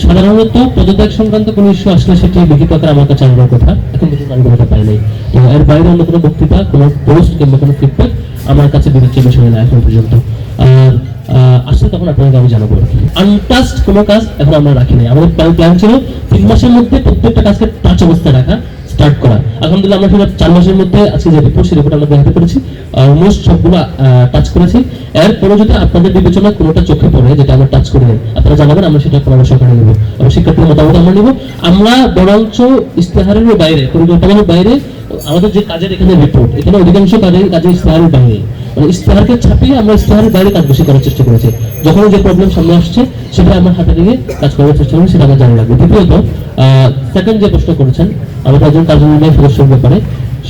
সাধারণত পদত্যাগ সংক্রান্ত ইস্যু আসলে সেটি আমার কাছে আনবার কথা। এখন আমি নাই এর বাইরে অন্য কোনো বক্তৃতা, কোনো পোস্ট কিংবা কোনো ফিডব্যাক আমার কাছে বিবেচ্য বিষয় না এখন পর্যন্ত। আর আসলে তখন আপনাকে আমি জানাব আনটাস্ট কোনো কাজ এখন আমরা রাখি নাই। আমাদের প্ল্যান ছিল তিন মাসের মধ্যে প্রত্যেকটা কাজকে টাচ অবস্থায় রাখা। আলহামদুলিল্লাহ, আমরা সেটা চার মাসের মধ্যে আজকে যে রিপোর্ট সেই রিপোর্ট আমরা দেখাতে পেরেছি। অলমোস্ট সবগুলো টাচ করেছি। এরপরে যদি আপনাদের বিবেচনা কোনোটা চোখে পড়ে, যেটা আমরা টাচ করে নেই, আপনারা জানাবেন, আমরা সেটা পরামর্শ করে নেব। এবং শিক্ষার্থীর মতামত আমরা নেব। আমরা বরঞ্চ ইস্তেহারের বাইরে, পরিকল্পনার বাইরে, আমাদের যে কাজের এখানে রিপোর্ট এখানে অধিকাংশ কাজের কাজের ইস্তেহারের বাইরে। ইস্তেহারকে ছাপিয়ে আমরা ইস্তেহারের বাইরে কাজ বেশি করার চেষ্টা করেছি। যখন যে প্রবলেম সামনে আসছে সেটা আমার হাতে নিয়ে কাজ করার চেষ্টা করি, সেটা আমার জানা লাগবে। দ্বিতীয়ত সেকেন্ড যে প্রশ্ন করেছেন, আমাদের একজন কার্যনির্বাহী সদস্যের ব্যাপারে,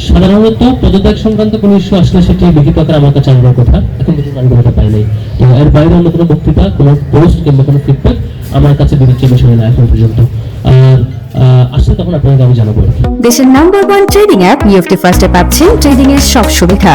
সাধারণত পদত্যাগ সংক্রান্ত কোনো ইস্যু আসলে সেটি লিখিত আকারে আমার কাছে আনবার কথা, এখন পর্যন্ত আমি কোনোটা পাই নাই। তো এর বাইরে অন্য কোনো বক্তৃতা, কোনো পোস্ট কিংবা কোনো ফিডব্যাক আমার কাছে বিবেচ্য বিষয় না এখন পর্যন্ত। আর দেশের number one trading app UFT ফার্স্টে পাচ্ছেন ট্রেডিং এর সব সুবিধা।